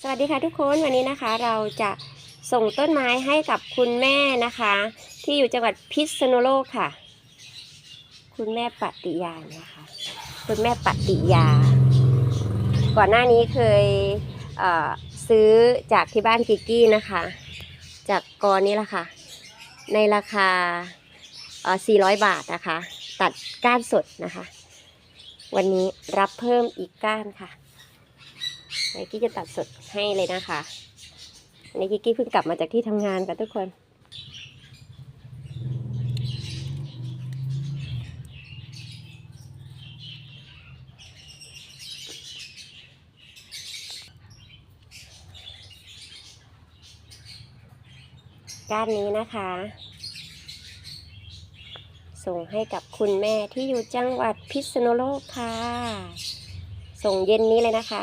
สวัสดีค่ะทุกคนวันนี้นะคะเราจะส่งต้นไม้ให้กับคุณแม่นะคะ ที่อยู่จังหวัดพิษณุโลกค่ะ คุณแม่ปฏิยานะคะ คุณแม่ปฏิยา ก่อนหน้านี้เคยเอ่อซื้อจากที่บ้านกิกกี้นะคะ จากกรนี้ละค่ะ ในราคาเอ่อ400 บาทนะคะ ตัดก้านสดนะคะ วันนี้รับเพิ่มอีกก้านค่ะ ไนกี้จะตัดสดให้เลยนะคะอันนี้กิกกี้เพิ่งกลับมาจากที่ทำงานค่ะทุกคนก้านนี้นะคะ ส่งให้กับคุณแม่ที่อยู่จังหวัดพิษณุโลกค่ะ ส่งเย็นนี้เลยนะคะ